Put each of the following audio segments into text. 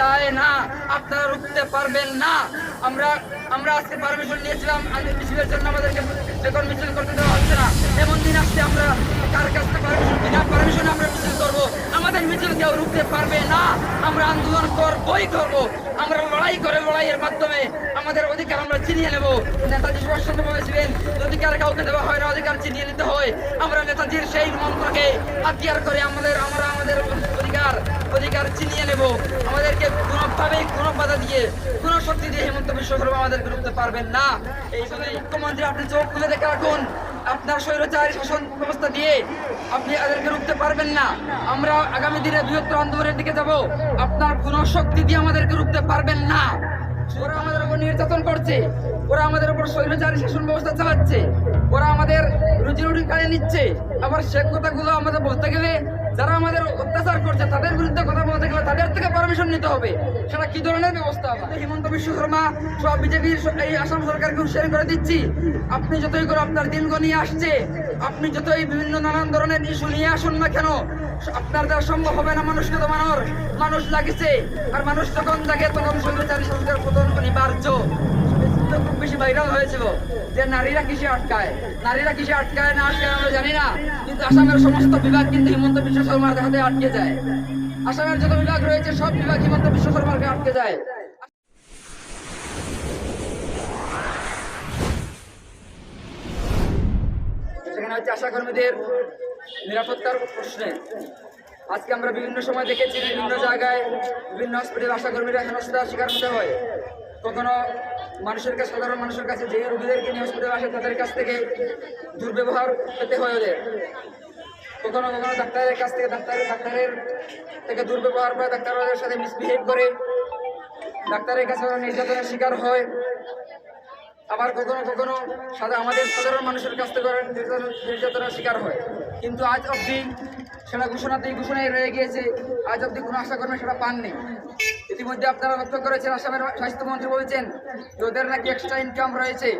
যায় না, আপনারা রুখতে পারবেন না। আমরা আমরা আজকে পারমিশন নিয়েছিলাম আজকে মিছিলের জন্য আমাদেরকে এখন মিছিল করতে দেওয়া হচ্ছে না, এমন দিন আসছে আমরা কার কাছ থেকে পারমিশন বিনা পারমিশন আমরা মিছিল করব। আমাদের মিছিল কেউ রুখতে পারবে না। আমরা আন্দোলন করবই করব। আমরা লড়াই করে লড়াইয়ের মাধ্যমে আমাদের অধিকার আমরা চিনিয়ে নেব। নেতাজি সুভাষচন্দ্র বলেছিলেন, অধিকার কাউকে দেওয়া হয় না, অধিকার চিনিয়ে নিতে হয়। আমরা নেতাজির সেই মন্ত্রকে হাতিয়ার করে আমাদের, আমরা আমাদের অধিকার অধিকার চিনিয়ে নেব। আমাদেরকে কোনোভাবেই, কোনো বাধা দিয়ে, কোনো শক্তি দিয়ে হেমন্ত বিশ্ব শর্মা আমাদেরকে রুখতে পারবেন না। এই জন্য মুখ্যমন্ত্রী, আপনি চোখ খুলে দেখে রাখুন। আপনার স্বৈরাচারী শাসন ব্যবস্থা দিয়ে আপনি এদেরকে রুখতে পারবেন না। আমরা আগামী দিনে বৃহত্তর আন্দোলনের দিকে যাব। আপনার কোনো শক্তি দিয়ে আমাদেরকে রুখতে পারবেন না। ওরা আমাদের উপর নির্যাতন করছে। ওরা আমাদের উপর স্বৈরাচারী শাসন ব্যবস্থা চালাচ্ছে। ওরা আমাদের রুজি রুটি কাড়ে নিচ্ছে। আবার সে কথাগুলো আমাদের বলতে গেলে যারা আমাদের অত্যাচার করছে, তাদের বিরুদ্ধে কথা বলতে গেলে তাদের থেকে পারমিশন নিতে হবে। সেটা কি ধরনের ব্যবস্থা? হিমন্ত বিশ্ব শর্মা, সব বিজেপির এই আসাম সরকারকে হুঁশিয়ারি করে দিচ্ছি। আপনি যতই করে আপনার দিন গনিয়ে আসছে, আপনি যতই বিভিন্ন নানান ধরনের ইস্যু নিয়ে আসুন না কেন আপনার দ্বারা সম্ভব হবে না মানুষকে তো মানোর মানুষ লাগিছে, আর মানুষ যখন জাগে তখন সরকার পতন অনিবার্য তো খুব বেশি ভাইরাল হয়েছিল যে নারীরা কিসে আটকায়? নারীরা কিসে আটকায় না আটকায় আমরা জানি না, কিন্তু আসামের সমস্ত বিভাগ কিন্তু হিমন্ত বিশ্ব শর্মার হাতে আটকে যায়। আসামের যত বিভাগ রয়েছে, সব বিভাগ হিমন্ত বিশ্ব শর্মাকে আটকে যায়। সেখানে হচ্ছে আশাকর্মীদের নিরাপত্তার প্রশ্নে। আজকে আমরা বিভিন্ন সময় দেখেছি বিভিন্ন জায়গায় বিভিন্ন হসপিটাল আশাকর্মীরা হেনস্থার শিকার হতে হয়। কখনো মানুষের কাছে, সাধারণ মানুষের কাছে যে রোগীদেরকে নিয়ে হসপিটাল আসে, তাদের কাছ থেকে দুর্ব্যবহার পেতে হয় ওদের। কখনো কখনো ডাক্তারের কাছ থেকে, ডাক্তারের ডাক্তারের থেকে দুর্ব্যবহার করে ডাক্তার ওদের সাথে মিসবিহেভ করে। ডাক্তারের কাছে ওরা নির্যাতনের শিকার হয়। আবার কখনো কখনো সাদা আমাদের সাধারণ মানুষের কাছ থেকে নির্যাতনের শিকার হয়। কিন্তু আজ অবধি সেটা ঘোষণাতেই ঘোষণায় রয়ে গিয়েছে, আজ অবধি কোনো আশা কর্মী সেটা পাননি। ইতিমধ্যে আপনারা লক্ষ্য করেছেন আসামের স্বাস্থ্যমন্ত্রী বলছেন যে ওদের নাকি এক্সট্রা ইনকাম রয়েছে।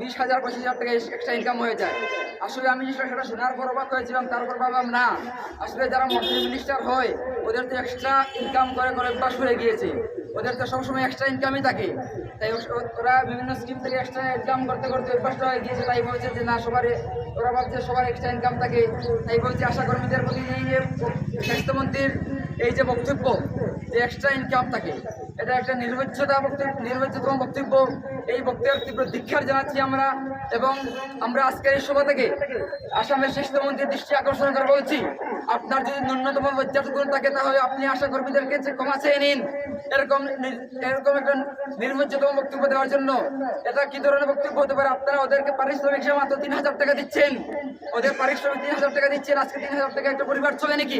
বিশ হাজার, পঁচিশ হাজার টাকা এক্সট্রা ইনকাম হয়ে যায়। আসলে আমি যেটা সেটা শোনার পর অবাক হয়েছিলাম, তারপর ভাবলাম, না, আসলে যারা মন্ত্রী মিনিস্টার হয়, ওদের তো এক্সট্রা ইনকাম করে করে অভ্যাস হয়ে গিয়েছে। ওদের তো সবসময় এক্সট্রা ইনকামই থাকে। তাই ওরা বিভিন্ন স্কিম থেকে এক্সট্রা ইনকাম করতে করতে অভ্যাসটা হয়ে গিয়েছে। তাই বলছে যে, না সবার ওরা ভাবছে সবার এক্সট্রা ইনকাম থাকে। তাই বলছে আশা কর্মীদের প্রতি এই যে স্বাস্থ্যমন্ত্রীর এই যে বক্তব্য যে এক্সট্রা ইনকাম থাকে। এটা একটা নির্বচ্ছতা বক্তব্য নির্বচ্ছতম বক্তব্য। এই বক্তব্যের তীব্র দীক্ষার জানাচ্ছি আমরা। এবং আমরা আজকের এই সভা থেকে আসামের স্বাস্থ্যমন্ত্রীর দৃষ্টি আকর্ষণ করে বলছি, আপনার যদি ন্যূনতম লজ্জাটুকু থাকে, তাহলে আপনি আশা কর্মীদের কাছে ক্ষমা চেয়ে নিন। এরকম এরকম একটা নির্বজ্জতম বক্তব্য দেওয়ার জন্য এটা কি ধরনের বক্তব্য হতে পারে? আপনারা ওদেরকে পারিশ্রমিক হিসেবে মাত্র তিন হাজার টাকা দিচ্ছেন। ওদের পারিশ্রমিক তিন হাজার টাকা দিচ্ছেন, আজকে তিন হাজার টাকা একটা পরিবার চলে নাকি?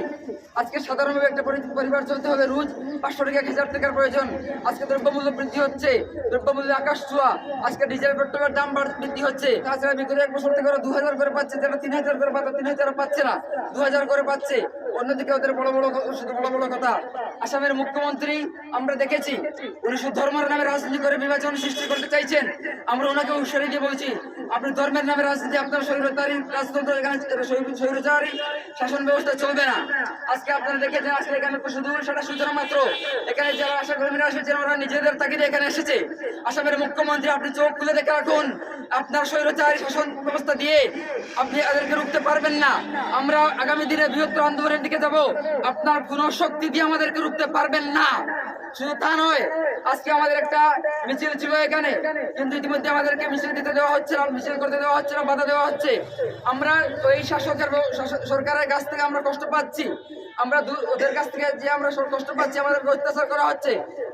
আজকে সাধারণভাবে একটা পরিবার চলতে হবে। রোজ পাঁচশো টাকা এক হাজার টাকার প্রয়োজন। আজকে দ্রব্যমূল্য বৃদ্ধি হচ্ছে। দ্রব্যমূল্য আকাশ ছোঁয়া। আজকে ডিজেল, পেট্রোলের দাম বৃদ্ধি হচ্ছে। তাছাড়া বিগত এক বছর থেকে ওরা দু হাজার করে পাচ্ছে যারা তিন হাজার করে পাচ্ছে তিন হাজার পাচ্ছে না দু হাজার করে পাচ্ছে। অন্যদিকে ওদের বড় বড় শুধু বড় বড় কথা, আসামের মুখ্যমন্ত্রী আমরা দেখেছি, উনি শুধু ধর্মের নামে রাজনীতি করে বিভাজন সৃষ্টি করতে চাইছেন। আমরা ওনাকে উৎসারি দিয়ে বলছি, আপনি ধর্মের নামে রাজনীতি, আপনার স্বৈরতারী রাজতন্ত্র, এখানে স্বৈর- স্বৈরচারী শাসন ব্যবস্থা চলবে না। আজকে আপনারা দেখেছেন, আজকে এখানে শুধু সেটা সূচনা মাত্র। এখানে যারা আশা কর্মীরা এসেছেন ওরা নিজেদের তাগিদে এখানে এসেছে। আসামের মুখ্যমন্ত্রী, আপনি চোখ খুলে দেখে রাখুন আপনার স্বৈরচারী শাসন ব্যবস্থা দিয়ে আপনি এদেরকে রুখতে পারবেন না। আমরা আগামী দিনে বৃহত্তর আন্দোলনের দিকে যাব। আপনার কোনো শক্তি দিয়ে আমাদেরকে রুখতে পারবেন না। শুধু তা নয়, আজকে আমাদের একটা মিছিল ছিল এখানে। কিন্তু ইতিমধ্যে আমাদেরকে মিছিল দিতে দেওয়া হচ্ছে না, মিছিল করতে দেওয়া হচ্ছে না, বাধা দেওয়া হচ্ছে। আমরা ওই শাসকের সরকারের কাছ থেকে আমরা কষ্ট পাচ্ছি। আমরা ওদের কাছ থেকে যে আমরা কষ্ট পাচ্ছি, আমাদেরকে অত্যাচার করা হচ্ছে,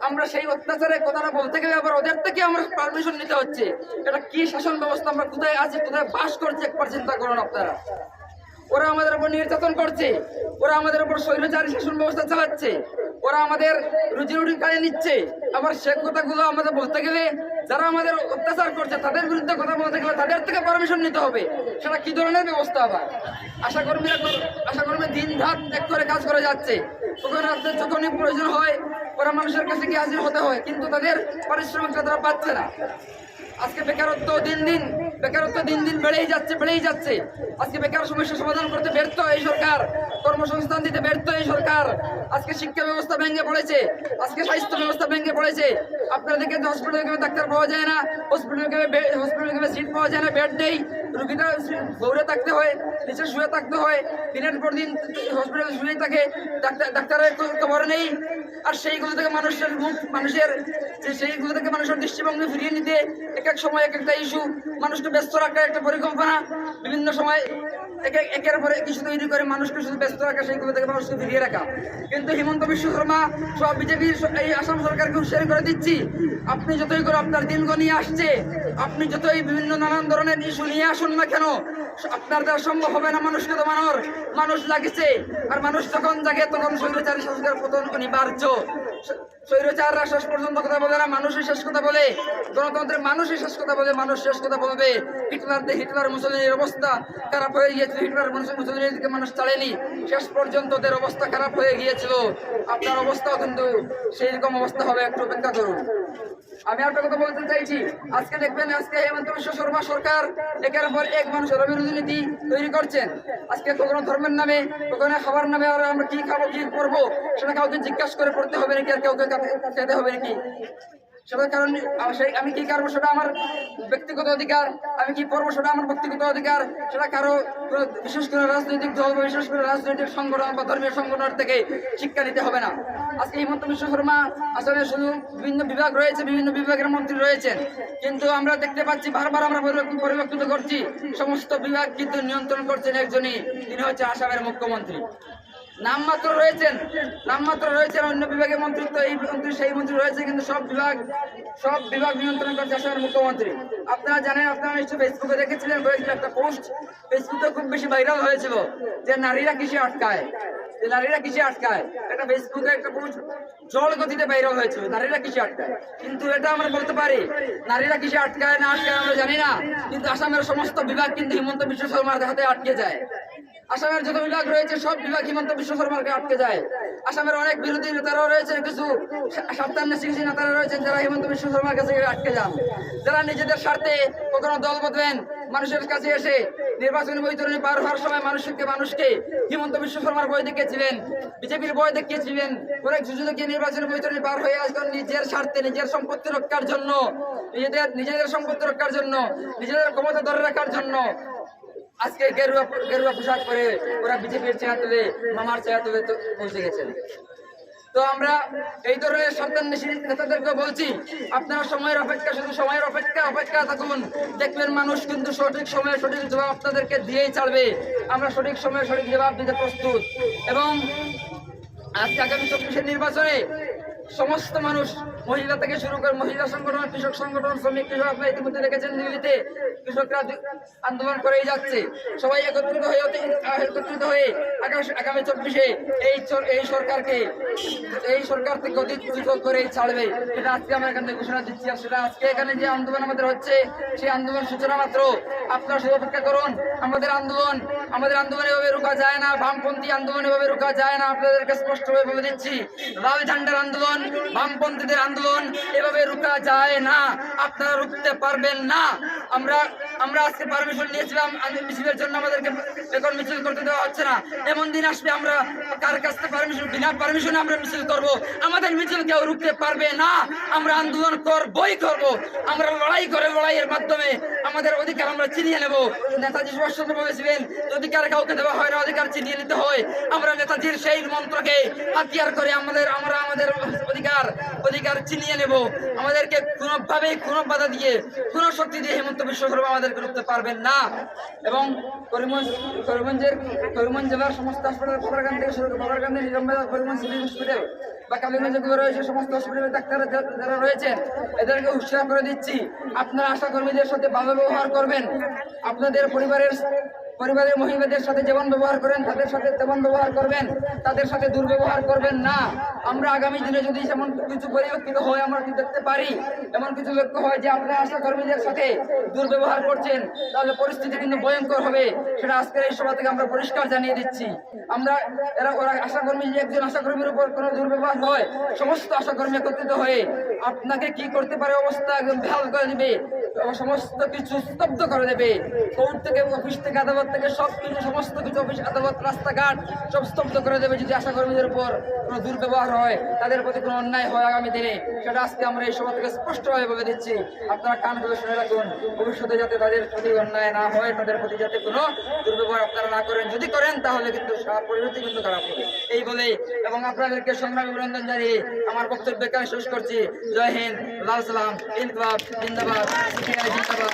আমরা সেই অত্যাচারের কথাটা বলতে গেলে আবার ওদের থেকে আমরা পারমিশন নিতে হচ্ছে। এটা কি শাসন ব্যবস্থা আমরা কোথায় আছি, কোথায় বাস করছি একবার চিন্তা করুন আপনারা। ওরা আমাদের উপর নির্যাতন করছে, ওরা আমাদের উপর স্বৈরাচারী শাসন ব্যবস্থা চালাচ্ছে, ওরা আমাদের রুজি রুটি কাড়ে নিচ্ছে। আবার সে কথাগুলো আমাদের বলতে গেলে যারা আমাদের অত্যাচার করছে, তাদের বিরুদ্ধে কথা বলতে গেলে তাদের থেকে পারমিশন নিতে হবে। সেটা কি ধরনের ব্যবস্থা আবার? আশা কর্মীরা আশা কর্মী দিন রাত এক করে কাজ করে যাচ্ছে। তখন রাত্রে যখনই প্রয়োজন হয়, ওরা মানুষের কাছে গিয়ে হাজির হতে হয়, কিন্তু তাদের পারিশ্রমিকটা তারা পাচ্ছে না। আজকে বেকারত্ব দিন দিন বেকারত্ব দিন দিন বেড়েই যাচ্ছে বেড়েই যাচ্ছে। আজকে বেকার সমস্যা সমাধান করতে ব্যর্থ এই সরকার। কর্মসংস্থান দিতে ব্যর্থ এই সরকার। আজকে শিক্ষা ব্যবস্থা ভেঙে পড়েছে। আজকে স্বাস্থ্য ব্যবস্থা ভেঙে পড়েছে। আপনারা দেখে হসপিটালে গেলে ডাক্তার পাওয়া যায় না। হসপিটালে গেলে হসপিটালে গেলে সিট পাওয়া যায় না বেড নেই। রুগীটা দৌড়ে থাকতে হয়, নিচে শুয়ে থাকতে হয়, দিনের পর দিন হসপিটালে শুয়ে থাকে, ডাক্তার, ডাক্তারের খবর নেই। আর সেইগুলো থেকে মানুষের মুখ, মানুষের যে সেইগুলো থেকে মানুষের দৃষ্টিভঙ্গি ফিরিয়ে নিতে এক এক সময় এক একটা ইস্যু মানুষকে ব্যস্ত রাখার একটা পরিকল্পনা, বিভিন্ন সময় একের পরে কিছু তৈরি করে মানুষকে শুধু ব্যস্ত রাখা, সেইগুলো থেকে মানুষকে ফিরিয়ে রাখা। কিন্তু হিমন্ত বিশ্ব শর্মা, সব বিজেপির এই আসাম সরকারকে হুঁশিয়ারি করে দিচ্ছি, আপনি যতই করে আপনার দিন গনিয়ে আসছে, আপনি যতই বিভিন্ন নানান ধরনের ইস্যু নিয়ে আসুন না কেন আপনার দ্বারা সম্ভব হবে না মানুষকে দমানোর মানুষ লাগছে আর মানুষ যখন জাগে, তখন স্বৈরাচারী শাসকের পতন অনিবার্য। স্বৈরাচাররা শেষ পর্যন্ত কথা বলে না, মানুষই শেষ কথা বলে। গণতন্ত্রের মানুষই শেষ কথা বলে, মানুষ শেষ কথা বলবে। হিটলার হিটলার মুসলিনের অবস্থা খারাপ হয়ে গিয়েছিল, হিটলার মুসলিনের দিকে মানুষ চালেনি। শেষ পর্যন্ত ওদের অবস্থা খারাপ হয়ে গিয়েছিল। আপনার অবস্থাও কিন্তু সেই রকম অবস্থা হবে, একটু অপেক্ষা করুন। আমি একটা কথা বলতে চাইছি, আজকে দেখবেন আজকে হেমন্ত বিশ্ব শর্মা সরকার একের পর এক মানুষের অবিরোধী নীতি তৈরি করছেন। আজকে কখনো ধর্মের নামে, কখনো খাবার নামে আর আমরা কি খাব, কি করব, সেটা কাউকে জিজ্ঞাসা করে পড়তে হবে নাকি আর কাউকে খেতে হবে নাকি? সেটার কারণ সেই আমি কি করব? সেটা আমার ব্যক্তিগত অধিকার। আমি কি করব? সেটা আমার ব্যক্তিগত অধিকার। সেটা কারও বিশেষ করে রাজনৈতিক দল বা বিশেষ করে রাজনৈতিক সংগঠন বা ধর্মীয় সংগঠন থেকে শিক্ষা নিতে হবে না। আজকে হিমন্ত বিশ্ব শর্মা, আসলে শুধু বিভিন্ন বিভাগ রয়েছে, বিভিন্ন বিভাগের মন্ত্রী রয়েছেন। কিন্তু আমরা দেখতে পাচ্ছি, বারবার আমরা পরিবর্তিত করছি। সমস্ত বিভাগ কিন্তু নিয়ন্ত্রণ করছেন একজনই। তিনি হচ্ছে আসামের মুখ্যমন্ত্রী। নামমাত্র রয়েছেন নামমাত্র রয়েছেন অন্য বিভাগের মন্ত্রিত্ব, এই মন্ত্রী, সেই মন্ত্রী রয়েছে কিন্তু সব বিভাগ সব বিভাগ নিয়ন্ত্রণ করছে আসামের মুখ্যমন্ত্রী। আপনারা জানেন, আপনারা নিশ্চয়ই ফেসবুকে দেখেছিলেন হয়েছিল একটা পোস্ট ফেসবুকে খুব বেশি ভাইরাল হয়েছিল যে নারীরা কিসে আটকায়, যে নারীরা কিসে আটকায়। একটা ফেসবুকে একটা পোস্ট জল গতিতে ভাইরাল হয়েছিল, নারীরা কিসে আটকায়। কিন্তু এটা আমরা বলতে পারি, নারীরা কিসে আটকায় না আটকায় আমরা জানি না, কিন্তু আসামের সমস্ত বিভাগ কিন্তু হিমন্ত বিশ্ব শর্মার হাতে আটকে যায়। আসামের যত বিভাগ রয়েছে, সব বিভাগ হিমন্ত বিশ্ব শর্মাকে আটকে যায়। আসামের অনেক বিরোধী নেতারাও রয়েছে, কিছু সাপ্তাহ সিংসি নেতারা রয়েছেন যারা হিমন্ত বিশ্ব শর্মার কাছে আটকে যান। যারা নিজেদের স্বার্থে কখনো দল বদলেন, মানুষের কাছে এসে নির্বাচনী বৈতরণী পার হওয়ার সময় মানুষকে মানুষকে হিমন্ত বিশ্ব শর্মার বই দেখিয়েছিলেন, বিজেপির বই দেখিয়েছিলেন, অনেক দেখিয়ে নির্বাচনী বৈতরণী পার হয়ে আসবেন নিজের স্বার্থে, নিজের সম্পত্তি রক্ষার জন্য, নিজেদের নিজেদের সম্পত্তি রক্ষার জন্য, নিজেদের ক্ষমতা ধরে রাখার জন্য আজকে গেরুয়া গেরুয়া পোশাক পরে ওরা বিজেপির চেয়ার তুলে, মামার চেয়ার তুলে পৌঁছে গেছেন তো আমরা এই ধরনের সন্তান নেতাদেরকে বলছি, আপনারা সময়ের অপেক্ষা, শুধু সময়ের অপেক্ষা অপেক্ষা থাকুন। দেখবেন মানুষ কিন্তু সঠিক সময়ে সঠিক জবাব আপনাদেরকে দিয়েই ছাড়বে আমরা সঠিক সময়ে সঠিক জবাব দিতে প্রস্তুত। এবং আজকে আগামী চব্বিশের নির্বাচনে সমস্ত মানুষ মহিলা থেকে শুরু করে মহিলা সংগঠন, কৃষক সংগঠন, শ্রমিক, কৃষক আপনারা ইতিমধ্যে দেখেছেন দিল্লিতে কৃষকরা আন্দোলন করেই যাচ্ছে। সবাই একত্রিত হয়ে একত্রিত হয়ে আগামী- চব্বিশে এই এই সরকারকে এই সরকার থেকে অতি পৃথক করেই ছাড়বে। এটা আজকে আমরা এখান থেকে ঘোষণা দিচ্ছি। আর সেটা আজকে এখানে যে আন্দোলন আমাদের হচ্ছে, সেই আন্দোলন সূচনা মাত্র। আপনারা শুধু অপেক্ষা করুন, আমাদের আন্দোলন আমাদের আন্দোলন এভাবে রোকা যায় না, বামপন্থী আন্দোলন এভাবে রোকা যায় না। আপনাদেরকে স্পষ্টভাবে বলে দিচ্ছি লাল ঝান্ডার আন্দোলন বামপন্থীদের আন্দোলন এভাবে রুকা যায় না আপনারা রুখতে পারবেন না। আমরা আমরা আজকে পারমিশন নিয়েছিলাম মিছিলের জন্য আমাদেরকে এখন মিছিল করতে দেওয়া হচ্ছে না। এমন দিন আসবে, আমরা কার কাছ থেকে পারমিশন বিনা পারমিশনে আমরা মিছিল করব। আমাদের মিছিল কেউ রুখতে পারবে না। আমরা আন্দোলন করবই করব। আমরা লড়াই করে লড়াইয়ের মাধ্যমে আমাদের অধিকার আমরা চিনিয়ে নেব। নেতাজি সুভাষচন্দ্র বলেছিলেন, অধিকার কাউকে দেওয়া হয় না, অধিকার চিনিয়ে নিতে হয়। আমরা নেতাজির সেই মন্ত্রকে হাতিয়ার করে আমাদের, আমরা আমাদের অধিকার অধিকার চিনিয়ে নেব। আমাদেরকে কোনোভাবে কোনো বাধা দিয়ে, কোনো শক্তি দিয়ে হেমন্ত বিশ্ব শর্মা আমাদেরকে রুখতে পারবেন না। এবং করিমগঞ্জ, করিমগঞ্জের, করিমগঞ্জ জেলার সমস্ত হাসপাতাল পদারকান থেকে শুরু করে পদারকান্দি নিজামবাজার করিমগঞ্জ সিভিল হসপিটাল বা কালীগঞ্জ রয়েছে, সমস্ত হসপিটালের ডাক্তার যারা রয়েছেন, এদেরকে উৎসাহ করে দিচ্ছি। আপনারা আশা কর্মীদের সাথে ভালো ব্যবহার করবেন। আপনাদের পরিবারের পরিবারের মহিলাদের সাথে যেমন ব্যবহার করেন, তাদের সাথে তেমন ব্যবহার করবেন, তাদের সাথে দুর্ব্যবহার করবেন না। আমরা আগামী দিনে যদি যেমন কিছু পরিবর্তিত হয়, আমরা কি দেখতে পারি? এমন কিছু লক্ষ্য হয় যে আপনারা আশা কর্মীদের সাথে দুর্ব্যবহার করছেন, তাহলে পরিস্থিতি কিন্তু ভয়ঙ্কর হবে। সেটা আজকের এই সভা থেকে আমরা পরিষ্কার জানিয়ে দিচ্ছি। আমরা এরা, ওরা আশাকর্মী যে একজন আশাকর্মীর উপর কোনো দুর্ব্যবহার হয়, সমস্ত আশাকর্মী একত্রিত হয়ে আপনাকে কি করতে পারে অবস্থা একদম বেহাল করে দিবে সমস্ত কিছু স্তব্ধ করে দেবে। কোর্ট থেকে অফিস থেকে, আদালত থেকে সব কিছু, সমস্ত কিছু অফিস আদালত, রাস্তাঘাট সব স্তব্ধ করে দেবে যদি আশা কর্মীদের উপর কোনো দুর্ব্যবহার হয়, তাদের প্রতি কোনো অন্যায় হয় আগামী দিনে, সেটা আজকে আমরা এই সভা থেকে স্পষ্টভাবে বলে দিচ্ছি। আপনারা কান খুলে শুনে রাখুন, ভবিষ্যতে যাতে তাদের প্রতি অন্যায় না হয়, তাদের প্রতি যাতে কোনো দুর্ব্যবহার আপনারা না করেন, যদি করেন তাহলে কিন্তু পরিণতি কিন্তু খারাপ হবে। এই বলে এবং আপনাদেরকে সংগ্রামী অভিনন্দন জানিয়ে আমার বক্তব্য শেষ করছি। জয় হিন্দ, লাল সালাম, ইনকলাব, জিন্দাবাদ জিন্দাবাদ।